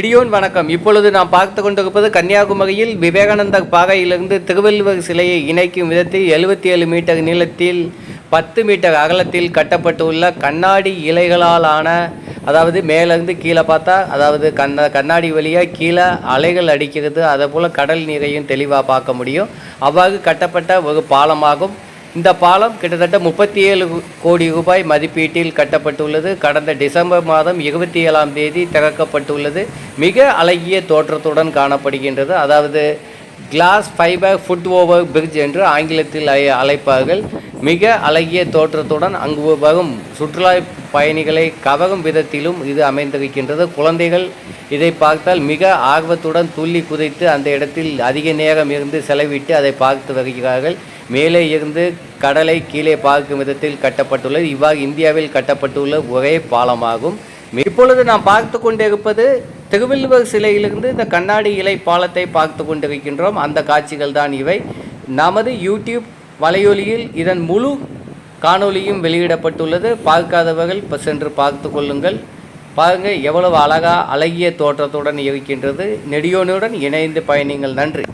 இடியோன் வணக்கம். இப்பொழுது நாம் பார்த்து கொண்டிருப்பது கன்னியாகுமரியில் விவேகானந்த பாகையிலிருந்து திருவள்ளுவர் சிலையை இணைக்கும் விதத்தில் எழுபத்தி ஏழு மீட்டர் நீளத்தில் பத்து மீட்டர் அகலத்தில் கட்டப்பட்டுள்ள கண்ணாடி இலைகளால் ஆன அதாவது மேலேருந்து கீழே பார்த்தா அதாவது கண்ண கண்ணாடி வழியாக கீழே அலைகள் அடிக்கிறது. அதே போல் கடல் நீரையும் தெளிவாக பார்க்க முடியும். அவ்வாறு கட்டப்பட்ட ஒரு பாலமாகும். இந்த பாலம் கிட்டத்தட்ட முப்பத்தி ஏழு கோடி ரூபாய் மதிப்பீட்டில் கட்டப்பட்டுள்ளது. கடந்த டிசம்பர் மாதம் இருபத்தி ஏழாம் தேதி திறக்கப்பட்டுள்ளது. மிக அழகிய தோற்றத்துடன் காணப்படுகின்றது. அதாவது glass fibre foot over bridge என்று ஆங்கிலத்தில் அழை- அழைப்பார்கள். மிக அழகிய தோற்றத்துடன் அங்கு வரும் சுற்றுலா பயணிகளை கவரும் விதத்திலும் இது அமைந்திருக்கின்றது. குழந்தைகள் இதை பார்த்தால் மிக ஆர்வத்துடன் துள்ளி குதித்து அந்த இடத்தில் அதிக நேரம் இருந்து செலவிட்டு அதை பார்த்து வருகிறார்கள். மேலே இருந்து கடலை கீழே பார்க்கும் விதத்தில் கட்டப்பட்டுள்ளது. இவ்வாறு இந்தியாவில் கட்டப்பட்டுள்ள ஒரே பாலமாகும். இப்பொழுது நாம் பார்த்து கொண்டிருப்பது திருவள்ளுவர் சிலையிலிருந்து இந்த கண்ணாடி இலை பாலத்தை பார்த்து கொண்டிருக்கின்றோம். அந்த காட்சிகள் தான் இவை. நமது யூடியூப் வலையொலியில் இதன் முழு காணொளியும் வெளியிடப்பட்டுள்ளது. பார்க்காதவர்கள் இப்போ சென்று பார்த்து கொள்ளுங்கள். பாருங்க எவ்வளவு அழகா அழகிய தோற்றத்துடன் இருக்கின்றது. நெடியோனுடன் இணைந்து பயணிங்கள். நன்றி.